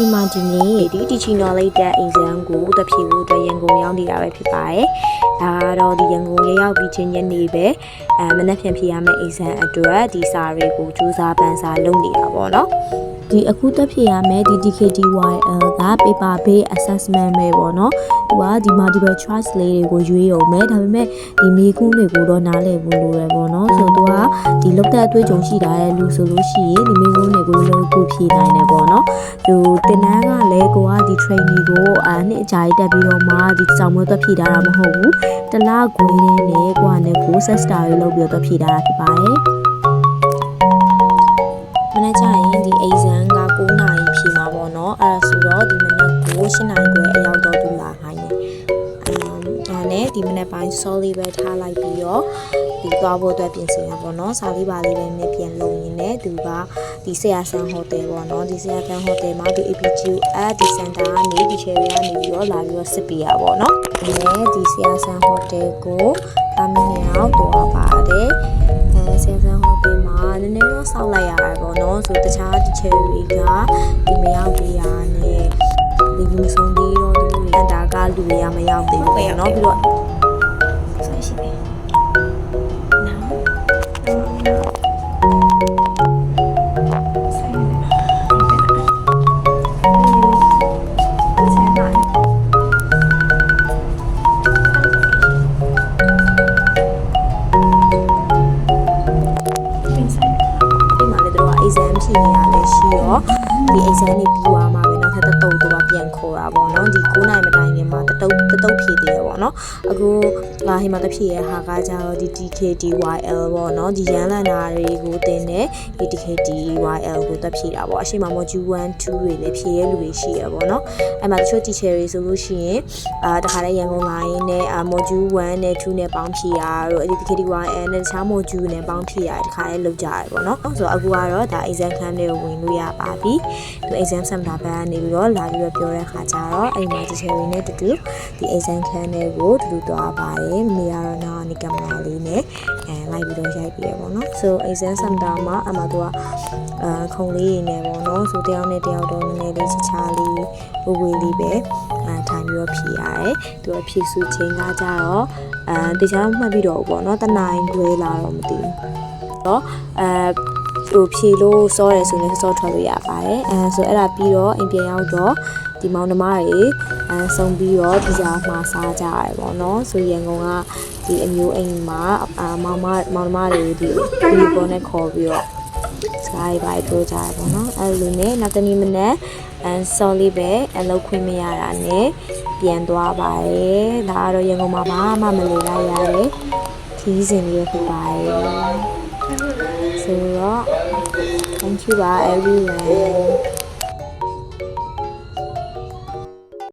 ဒီမှာဒီနေ့ဒီတီချီနော်လေးတက် exam ကိုတဖြည်းကိုအတွက်ရန်ကုန်ရောက်နေတာပဲဖြစ်ပါတယ်။ဒါကတော့ဒီရန်ကုန်ရရောက်ပြီးချင်းညနေပဲအဲမနက်ဖြန်ဖြေရမယ့် exam အတွက်ဒီစာတွေကိုစူးစမ်းပန်းစာလုပ်နေတာပေါ့နော်။ ဒီအခုတက်ဖြေရမယ့်ဒီ DKDYL က paper based assessment ပဲပေါ့နော်။သူကဒီ multiple choice လေးတွေကိုရွေးရုံပဲဒါပေမဲ့ဒီမေခွန်းတွေကိုတော့နားလည်ဖို့လိုတယ်ပေါ့နော်။ဆိုတော့သူကဒီလောက်တဲ့အတွေ့အကြုံရှိတာရဲ့လူဆိုလို့ရှိရင်ဒီမေခွန်းတွေကိုလုံးလုံးကိုဖြေနိုင်တယ်ပေါ့နော်။ဟိုတင်နန်းကလည်းကိုကဒီ training ကိုအာနှစ်အကြာကြီးတက်ပြီးတော့မှဒီစောင့်မွေးသွားဖြည့်ထားတာမဟုတ်ဘူးတလားခွေးလေးနဲ့ကိုကလည်းကို set star လေးလုပ်ပြီးတော့ဖြည့်ထားတာဖြစ်ပါတယ် ကို7နာရီခွဲအရောက်တော့သူလာခိုင်းတယ်အမ်ဒါနဲ့ဒီမနေ့ပိုင်း solid ပဲထားလိုက်ပြီးတော့ဒီသွားဖို့အတွက်ပြင်ဆင်ရပါတော့။စာလေးပါလေးပဲနဲ့ပြန်လုံရင်းနဲ့သူကဒီဆရာဆန်ဟိုတယ်ပေါ့နော်။ဒီဆရာဆန်ဟိုတယ်မှာဒီ APG အဒီစင်တာကနေဒီ cherry ကနေပြီးတော့လာပြီးတော့စစ်ပေးရပါတော့။ဒီနဲ့ဒီဆရာဆန်ဟိုတယ်ကိုအမင်းရောက်တော့ပါတယ်။အဲဆရာဆန်ဟိုတယ်မှာနည်းနည်းတော့စောက်လိုက်ရတာပေါ့နော်။ဆိုတခြားဒီ cherry ကဒီမရောက် တာကလူတွေကမရောက်သေးဘူးပေါ့နော်။ပြီးတော့ဆက်ရှိတယ်။ Now ဒီမှာလည်းတို့က exam ဖြေနေရလဲရှိရောဒီ exam တွေပြီးသွားမှာပဲ နောက်ထပ်တစ်တုပ်တော့ပြန်ခေါ်တာပေါ့နော်ဒီ9နိုင်မတိုင်ခင်မှာတစ်တုပ်တစ်တုပ် ဖြေသေးရပေါ့နော်အခုငါဟိမှာတစ်ဖြေရဟာကကြတော့ဒီ DKDYL ပေါ့နော်ဒီရန်လန်နာတွေကိုတင်တဲ့ဒီ DKDYL ကိုတက်ဖြေတာပေါ့အရှိမ module 1 2တွေလည်းဖြေရလူတွေရှိရပေါ့နော်အဲ့မှာတချို့ teacher တွေဆိုလို့ရှိရင်အာတခါတည်းရန်ကုန်လာရင်းနဲ့ module 1နဲ့2နဲ့ပေါင်းဖြေရတော့ဒီ DKDYL နဲ့တခြား module နဲ့ပေါင်းဖြေရတခါတည်းလောက်ကြရပေါ့နော်ဆိုတော့အခုကတော့ဒါ exam camp တွေကိုဝင်လို့ရပါပြီဒီ exam center ဘက်ကနေပြီးတော့လာပြီးတော့ပြောတဲ့ခါကျတော့အဲ့ဒီမှာ teacher တွေနဲ့တူတူဒီ exam camp တွေကိုတူတူသွားပါတယ်မိရတော့နောက်ကနေကင်မရာလေးနဲ့အဲလိုက်ပြီးတော့ရိုက်ပြီးရပေါ့နော် so exam center မှာအမှသူကအာခုံလေးနေနဲ့ပေါ့နော်ဆိုတယောက်နဲ့တယောက်တော့နည်းနည်းလေးချစ်ချာလေးဝေဝေလေးပဲအဲထိုင်ပြီးတော့ဖြေရတယ်သူကဖြေစုချိန်ကကြတော့အဲတခြားမှတ်ပြီးတော့ပေါ့နော်တနိုင်ခွဲလာတော့မသိဘူးတော့အဲဟိုဖြေလို့စောတယ်ဆိုရင်စောထွက်လို့ရပါတယ်အဲဆိုအဲ့ဒါပြီးတော့အိမ်ပြန်ရောက်တော့ ဒီမောင်နှမတွေအဲဆုံပြီးတော့ဒီကြားမှာစားကြရတယ်ပေါ့နော်ဆိုရန်ကုန်ကဒီအမျိုးအိမ်မှာအာမောင်မမောင်နှမတွေကိုဒီဒီပေါ်နဲ့ခေါ်ပြီးတော့စကားတွေပါပြောကြရပေါ့နော်အဲ့လိုနဲ့နောက်တနေ့မနေ့အဲဆော်လေးပဲအလုပ်ခွင့်မရတာနဲ့ပြန်သွားပါတယ်ဒါကတော့ရန်ကုန်မှာဘာမှမလုပ်လိုက်ရတယ်ခီးစဉ်လေးဖြစ်ပါတယ်ဆိုတော့ thank you ပါ everyone